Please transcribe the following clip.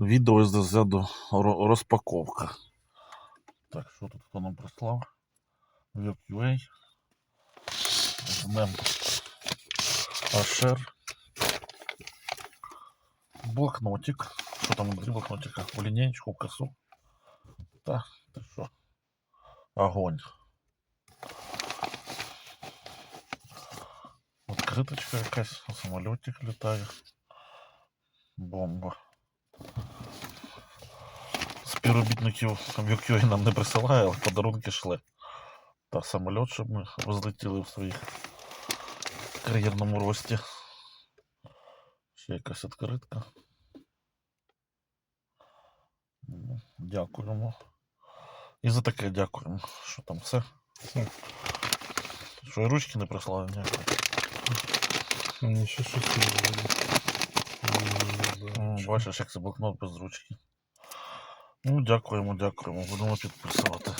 Відео з ззаду ро- розпаковка. Так, що тут хто нам прислав? WebQA. Візьмемо Ашер. Блокнотик. Що там внутрі блокнотика? В лінійку, в косу. Та, ти що? Огонь. Откриточка якась, самолітик літає. Бомба. Співробітників WebQA нам не присилає, але подарунки йшли. Та самоліт, щоб ми розлетіли в своїх кар'єрному рості. Ще якась відкритка. Ну, Дякуємо. І за таке дякуємо. Що там все? Що і ручки не прислали ніякої. Мені ще щось не. Бачиш, як це блокнот без ручки. Ну, дякуємо, дякуємо. Будемо підписувати.